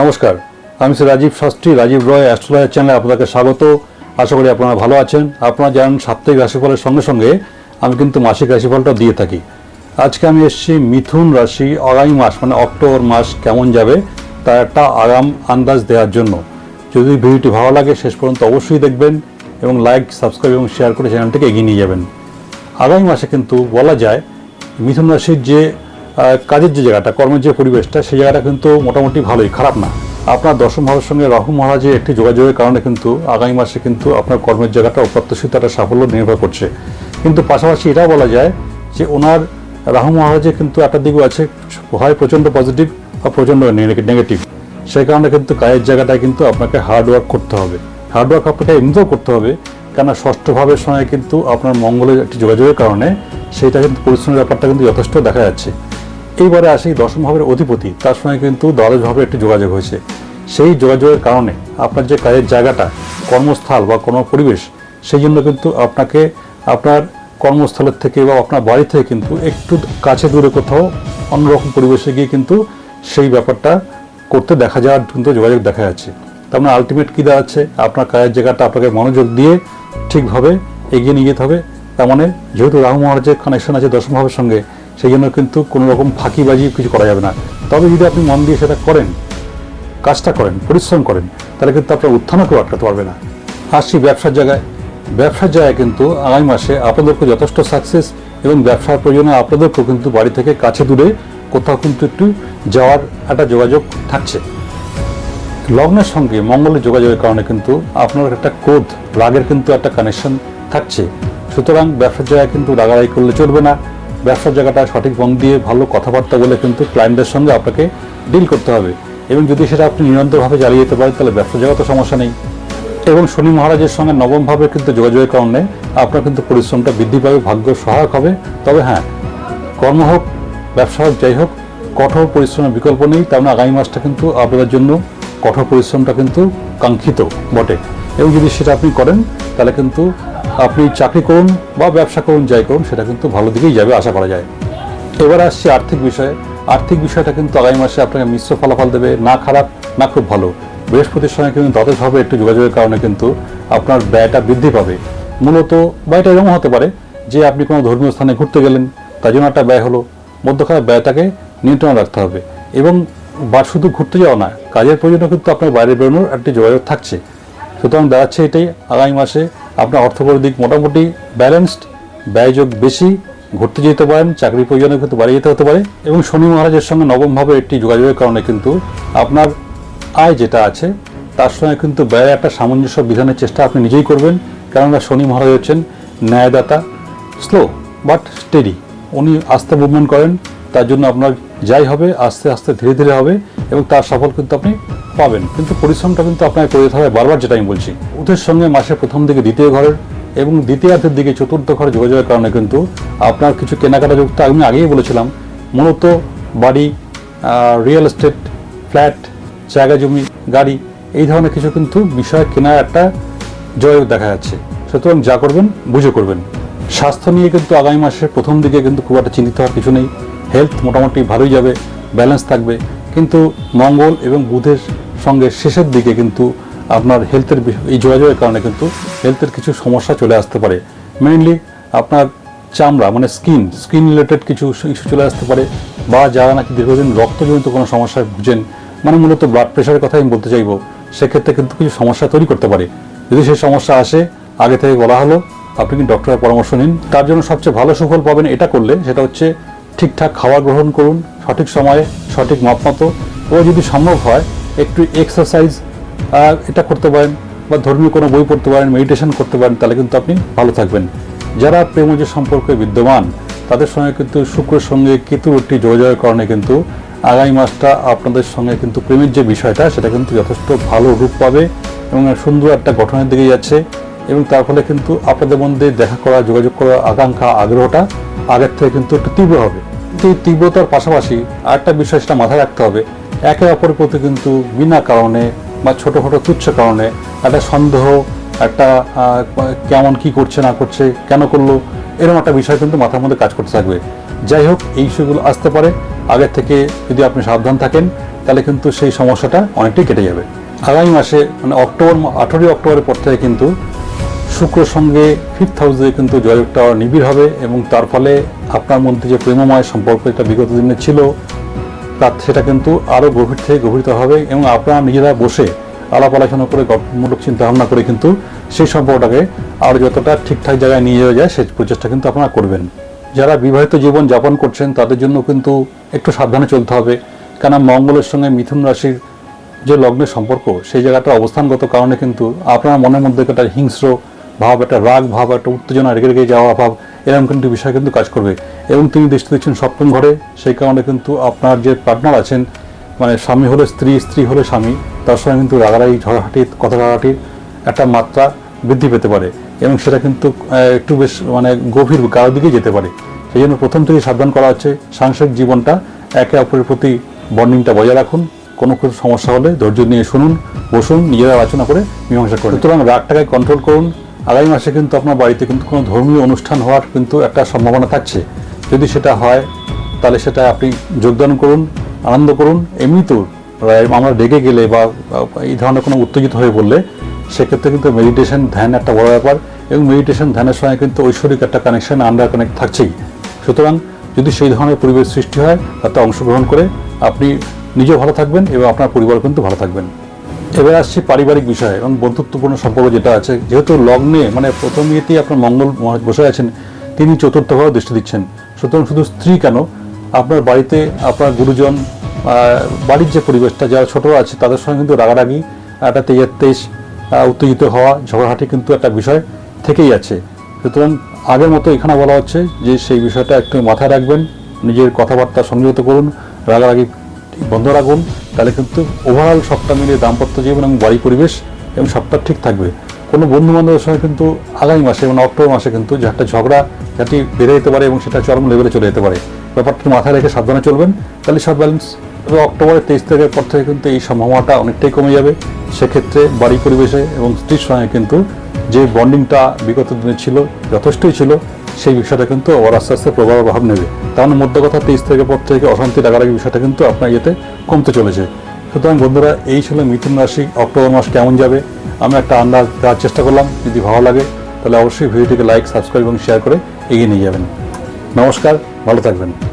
নমস্কার, আমি শ্রী রাজীব শাস্ত্রী, রাজীব রয় অ্যাস্ট্রোলজার চ্যানেলে আপনাদেরকে স্বাগত। আশা করি আপনারা ভালো আছেন। আপনারা জানেন সাপ্তাহিক রাশিফলের সঙ্গে সঙ্গে আমি কিন্তু মাসিক রাশিফলটা দিয়ে থাকি। আজকে আমি এসেছি মিথুন রাশি, আগামী মাস মানে অক্টোবর মাস কেমন যাবে, তার একটা আগাম আন্দাজ দেওয়ার জন্য। যদি ভিডিওটি ভালো লাগে, শেষ পর্যন্ত অবশ্যই দেখবেন এবং লাইক, সাবস্ক্রাইব এবং শেয়ার করে চ্যানেলটিকে এগিয়ে নিয়ে যাবেন। আগামী মাসে কিন্তু বলা যায়, মিথুন রাশির যে কাজের যে জায়গাটা, কর্মের যে পরিবেশটা, সেই জায়গাটা কিন্তু মোটামুটি ভালোই, খারাপ না। আপনার দশম ভাবের সঙ্গে রাহু মহারাজের একটি যোগাযোগের কারণে কিন্তু আগামী মাসে কিন্তু আপনার কর্মের জায়গাটা অপ্রত্যাশিত একটা সাফল্য নির্ভর করছে। কিন্তু পাশাপাশি এটাও বলা যায় যে ওনার রাহু মহারাজের কিন্তু একটা দিকও আছে, হয় প্রচণ্ড পজিটিভ বা প্রচণ্ড নেগেটিভ সেই কারণে কিন্তু কাজের জায়গাটায় কিন্তু আপনাকে হার্ডওয়ার্ক করতে হবে। হার্ড ওয়ার্ক আপনাকে এমনিতেও করতে হবে কেন ষষ্ঠ ভাবের সঙ্গে কিন্তু আপনার মঙ্গলের একটি যোগাযোগের কারণে সেইটা কিন্তু পরিশ্রমের ব্যাপারটা কিন্তু যথেষ্ট দেখা যাচ্ছে। এইবারে আসি দশম ভাবের অধিপতি, তার সঙ্গে কিন্তু দ্বাদশ ভাবের একটি যোগাযোগ হয়েছে। সেই যোগাযোগের কারণে আপনার যে কাজের জায়গাটা, কর্মস্থল বা কোনো পরিবেশ, সেই জন্য কিন্তু আপনাকে আপনার কর্মস্থলের থেকে বা আপনার বাড়ি থেকে কিন্তু একটু কাছে দূরে কোথাও অন্যরকম পরিবেশে গিয়ে কিন্তু সেই ব্যাপারটা করতে দেখা যাওয়ার কিন্তু যোগাযোগ দেখা যাচ্ছে। তার মানে আলটিমেট কী দাঁড়াচ্ছে আপনার কাজের জায়গাটা আপনাকে মনোযোগ দিয়ে ঠিকভাবে এগিয়ে নিয়ে যেতে হবে। তার মানে যেহেতু রাহু মহারাজের কানেকশন আছে দশম ভাবের সঙ্গে সেই জন্য কিন্তু কোনো রকম ফাঁকিবাজি কিছু করা যাবে না। তবে যদি আপনি মন দিয়ে সেটা করেন, কাজটা করেন, পরিশ্রম করেন, তাহলে কিন্তু আপনার উত্থানও কেউ আটকাতে পারবে না। আসছি ব্যবসার জায়গায়। ব্যবসার জায়গায় কিন্তু আগামী মাসে আপনাদেরকে যথেষ্ট সাকসেস এবং ব্যবসার প্রয়োজনে আপনাদেরকেও কিন্তু বাড়ি থেকে কাছে দূরে কোথাও কিন্তু একটু যাওয়ার একটা যোগাযোগ থাকছে। লগ্নের সঙ্গে মঙ্গলের যোগাযোগের কারণে কিন্তু আপনার একটা ক্রোধ, রাগের কিন্তু একটা কানেকশন থাকছে। সুতরাং ব্যবসার জায়গায় কিন্তু রাগারাগি করলে চলবে না। ব্যবসার জায়গাটা সঠিক মন দিয়ে ভালো কথাবার্তা বলে কিন্তু ক্লায়েন্টের সঙ্গে আপনাকে ডিল করতে হবে। এবং যদি সেটা আপনি নিরন্তরভাবে চালিয়ে যেতে পারেন, তাহলে ব্যবসার জায়গা তো সমস্যা নেই। এবং শনি মহারাজের সঙ্গে নবমভাবে কিন্তু যোগাযোগের কারণে আপনার কিন্তু পরিশ্রমটা বৃদ্ধি পাবে, ভাগ্য সহায়ক হবে। তবে হ্যাঁ কর্ম হোক, ব্যবসা হোক, যাই হোক, কঠোর পরিশ্রমের বিকল্প নেই। তার মানে আগামী মাসটা কিন্তু আপনাদের জন্য কঠোর পরিশ্রমটা কিন্তু কাঙ্ক্ষিত বটে। এবং যদি সেটা আপনি করেন, তাহলে কিন্তু আপনি চাকরি করুন বা ব্যবসা করুন, যাই করুন, সেটা কিন্তু ভালো দিকেই যাবে, আশা করা যায়। এবার আসছি আর্থিক বিষয়ে। আর্থিক বিষয়টা কিন্তু আগামী মাসে আপনাকে মিশ্র ফলাফল দেবে, না খারাপ, না খুব ভালো। বৃহস্পতির সঙ্গে কিন্তু দ্বাদশভাবে একটু যোগাযোগের কারণে কিন্তু আপনার ব্যয়টা বৃদ্ধি পাবে। মূলত ব্যয়টা এরকম হতে পারে যে আপনি কোনো ধর্মীয় স্থানে ঘুরতে গেলেন, তার জন্য একটা ব্যয় হলো। মধ্যখানে ব্যয়টাকে নিয়ন্ত্রণে রাখতে হবে এবং বা শুধু ঘুরতে যাওয়া না, কাজের প্রয়োজনে কিন্তু আপনার বাইরে বেরোনোর একটি যোগাযোগ থাকছে। সুতরাং দাঁড়াচ্ছে এটাই আগামী মাসে আপনার অর্থকর দিক মোটামুটি ব্যালেন্সড ব্যয়যোগ বেশি ঘুরতে যেতে পারেন চাকরি প্রয়োজনে কিন্তু বাড়ি যেতে হতে পারে এবং শনি মহারাজের সঙ্গে নবমভাবে একটি যোগাযোগের কারণে কিন্তু আপনার আয় যেটা আছে, তার সঙ্গে কিন্তু ব্যয়ের একটা সামঞ্জস্য বিধানের চেষ্টা আপনি নিজেই করবেন। কেননা শনি মহারাজ হচ্ছেন ন্যায়দাতা স্লো বাট স্টেডি উনি আস্তে মুভমেন্ট করেন, তার জন্য আপনার যাই হবে, আস্তে আস্তে ধীরে ধীরে হবে এবং তার সফল কিন্তু আপনি পাবেন। কিন্তু পরিশ্রমটা কিন্তু আপনাকে করে হবে। বারবার যেটা আমি বলছি ওদের সঙ্গে মাসের প্রথম দিকে দ্বিতীয় ঘরের এবং দ্বিতীয়ার্ধের দিকে চতুর্থ ঘরে যোগাযোগের কারণে কিন্তু আপনার কিছু কেনাকাটা যুক্ত আমি আগেই বলেছিলাম, মূলত বাড়ি রিয়েল এস্টেট ফ্ল্যাট জায়গা জমি, গাড়ি, এই ধরনের কিছু কিন্তু বিষয় কেনার একটা জয় দেখা যাচ্ছে। সুতরাং যা করবেন, বুঝে করবেন। স্বাস্থ্য নিয়ে কিন্তু আগামী মাসের প্রথম দিকে কিন্তু খুব একটা চিন্তিত হওয়ার কিছু নেই। হেলথ মোটামুটি ভালোই যাবে ব্যালেন্স থাকবে। কিন্তু মঙ্গল এবং বুধের সঙ্গে শেষের দিকে কিন্তু আপনার হেলথের এই যোগাযোগের কারণে কিন্তু হেলথের কিছু সমস্যা চলে আসতে পারে। মেইনলি আপনার চামড়া মানে স্কিন স্কিন রিলেটেড কিছু ইস্যু চলে আসতে পারে বা যারা নাকি দীর্ঘদিন রক্তজনিত কোনো সমস্যায় ভুগেন মানে মূলত ব্লাড প্রেশারের কথা আমি বলতে চাইব, সেক্ষেত্রে কিন্তু কিছু সমস্যা তৈরি করতে পারে। যদি সেই সমস্যা আসে, আগে থেকে বলা হলো, আপনি কি ডক্টরের পরামর্শ নিন। তার জন্য সবচেয়ে ভালো সুফল পাবেন এটা করলে, সেটা হচ্ছে ঠিকঠাক খাবার গ্রহণ করুন, সঠিক সময়ে সঠিক মাপমতো ও যদি সম্ভব হয়, একটু এক্সারসাইজ এটা করতে পারেন বা ধর্মীয় কোনো বই পড়তে পারেন মেডিটেশন করতে পারেন, তাহলে কিন্তু আপনি ভালো থাকবেন। যারা প্রেমজ সম্পর্কে বিদ্যমান, তাদের সঙ্গে কিন্তু শুক্রের সঙ্গে কেতুর একটি যোগাযোগের কারণে কিন্তু আগামী মাসটা আপনাদের সঙ্গে কিন্তু প্রেমের যে বিষয়টা, সেটা কিন্তু যথেষ্ট ভালো রূপ পাবে এবং সুন্দর একটা গঠনের দিকে যাচ্ছে এবং তার ফলে কিন্তু আপনাদের মধ্যে দেখা করা, যোগাযোগ করার আকাঙ্ক্ষা, আগ্রহটা আগের থেকে কিন্তু একটু তীব্র হবে। কিন্তু তীব্রতার পাশাপাশি আরেকটা বিষয় সেটা মাথায় রাখতে হবে। একে অপরের প্রতি কিন্তু বিনা কারণে বা ছোটোখাটো তুচ্ছ কারণে একটা সন্দেহ, একটা কেমন কি করছে, না করছে, কেন করল, এরকম একটা বিষয় কিন্তু মাথার মধ্যে কাজ করতে থাকবে। যাই হোক, এই বিষয়গুলো আসতে পারে। আগের থেকে যদি আপনি সাবধান থাকেন, তাহলে কিন্তু সেই সমস্যাটা অনেকটাই কেটে যাবে। আগামী মাসে মানে অক্টোবর, আঠারোই অক্টোবরের পর থেকে কিন্তু শুক্রর সঙ্গে ফিফথ হাউসে কিন্তু জয়টা নিবিড় হবে এবং তার ফলে আপনার মধ্যে যে প্রেমময় সম্পর্ক এটা বিগত দিনে ছিল, তার সেটা কিন্তু আরও গভীর থেকে গভীরতর হবে এবং আপনারা নিজেরা বসে আলাপ আলোচনা করে গঠনমূলক চিন্তা ভাবনা করে কিন্তু সেই সম্পর্কটাকে আরও যতটা ঠিকঠাক জায়গায় নিয়ে যাওয়া যায় সেই প্রচেষ্টা কিন্তু আপনারা করবেন। যারা বিবাহিত জীবন যাপন করছেন তাদের জন্য কিন্তু একটু সাবধানে চলতে হবে কেন মঙ্গলের সঙ্গে মিথুন রাশির যে লগ্নের সম্পর্ক সেই জায়গাটা অবস্থানগত কারণে কিন্তু আপনার মনের মধ্যে একটা হিংস্র ভাব একটা রাগ, ভাব একটা উত্তেজনা, রেগে রেগে যাওয়া, ভাব, এরকম কিন্তু বিষয় কিন্তু কাজ করবে। এবং তিনি দৃষ্টি দিচ্ছেন সপ্তম ঘরে, সেই কারণে কিন্তু আপনার যে পার্টনার আছেন মানে স্বামী হলে স্ত্রী স্ত্রী হলে স্বামী, তার সঙ্গে কিন্তু রাগারাগি ঝড়হাটির কথা কাটাকাটির একটা মাত্রা বৃদ্ধি পেতে পারে। এবং সেটা কিন্তু একটু বেশ মানে গভীর কারও দিকে যেতে পারে। সেই জন্য প্রথম থেকে সাবধান করা হচ্ছে, সাংসারিক জীবনটা একে অপরের প্রতি বন্ডিংটা বজায় রাখুন। কোনো সমস্যা হলে ধৈর্য নিয়ে শুনুন, বসুন, নিজেরা আলোচনা করে মীমাংসা করুন। সুতরাং রাগটাকে কন্ট্রোল করুন আগামী মাসে কিন্তু আপনার বাড়িতে কিন্তু কোনো ধর্মীয় অনুষ্ঠান হওয়ার কিন্তু একটা সম্ভাবনা থাকছে। যদি সেটা হয়, তাহলে সেটা আপনি যোগদান করুন, আনন্দ করুন। এমনিতেও আমরা রেগে গেলে বা এই ধরনের কোনো উত্তেজিত হয়ে পড়লে সেক্ষেত্রে কিন্তু মেডিটেশন ধ্যান একটা বড় ব্যাপার এবং মেডিটেশন ধ্যানের সঙ্গে কিন্তু ঐশ্বরিক একটা কানেকশন আন্ডার কানেক্ট থাকছেই। সুতরাং যদি সেই ধরনের পরিবেশ সৃষ্টি হয়, তাতে অংশগ্রহণ করে আপনি নিজেও ভালো থাকবেন এবং আপনার পরিবার কিন্তু ভালো থাকবেন। এবার আসছি পারিবারিক বিষয় এবং বন্ধুত্বপূর্ণ সম্পর্ক যেটা আছে। যেহেতু লগ্নে মানে প্রথম ইয়েতেই আপনার মঙ্গল বসে আছেন, তিনি চতুর্থভাবে দৃষ্টি দিচ্ছেন। সুতরাং শুধু স্ত্রী কেন? আপনার বাড়িতে আপনার গুরুজন বাড়ির যে পরিবেশটা, যারা ছোট আছে, তাদের সঙ্গে কিন্তু রাগারাগি, একটা তেজের তেজ উত্তেজিত হওয়া ঝগড়াহাটি কিন্তু একটা বিষয় থেকেই আছে। সুতরাং আগের মতো এখানে বলা হচ্ছে যে, সেই বিষয়টা একটু মাথায় রাখবেন, নিজের কথাবার্তা সংযত করুন, রাগারাগি বন্ধ রাখুন, তাহলে কিন্তু ওভারঅল সবটা মিলিয়ে দাম্পত্য জীবন এবং বাড়ি পরিবেশ এবং সবটা ঠিক থাকবে। কোনো বন্ধু বান্ধবের সঙ্গে কিন্তু আগামী মাসে এবং অক্টোবর মাসে কিন্তু যে একটা ঝগড়া ঝাঁটি বেড়ে যেতে পারে এবং সেটা চরম লেভেলে চলে যেতে পারে। ব্যাপারটা মাথায় রেখে সাবধানে চলবেন, তাহলে সব ব্যালেন্স তবে অক্টোবরের তেইশ তারিখের পর থেকে কিন্তু এই সম্ভাবনাটা অনেকটাই কমে যাবে। সেক্ষেত্রে বাড়ি পরিবেশে এবং স্ত্রীর সঙ্গে কিন্তু যে বন্ডিংটা বিগত দিনে ছিল, যথেষ্টই ছিল সেই বিষয়টা কিন্তু আবার আস্তে আস্তে প্রভাব অভাব নেবে। তার মধ্য কথা তেইশ থেকে পর থেকে অশান্তি লাগার বিষয়টা কিন্তু আপনার ইয়েতে কমতে চলেছে। সুতরাং বন্ধুরা, এই ছিল মিথুন রাশি, অক্টোবর মাস কেমন যাবে? আমি একটা আন্দাজ দেওয়ার চেষ্টা করলাম। যদি ভালো লাগে, তাহলে অবশ্যই ভিডিওটিকে লাইক সাবস্ক্রাইব এবং শেয়ার করে এগিয়ে নিয়ে যাবেন। নমস্কার, ভালো থাকবেন।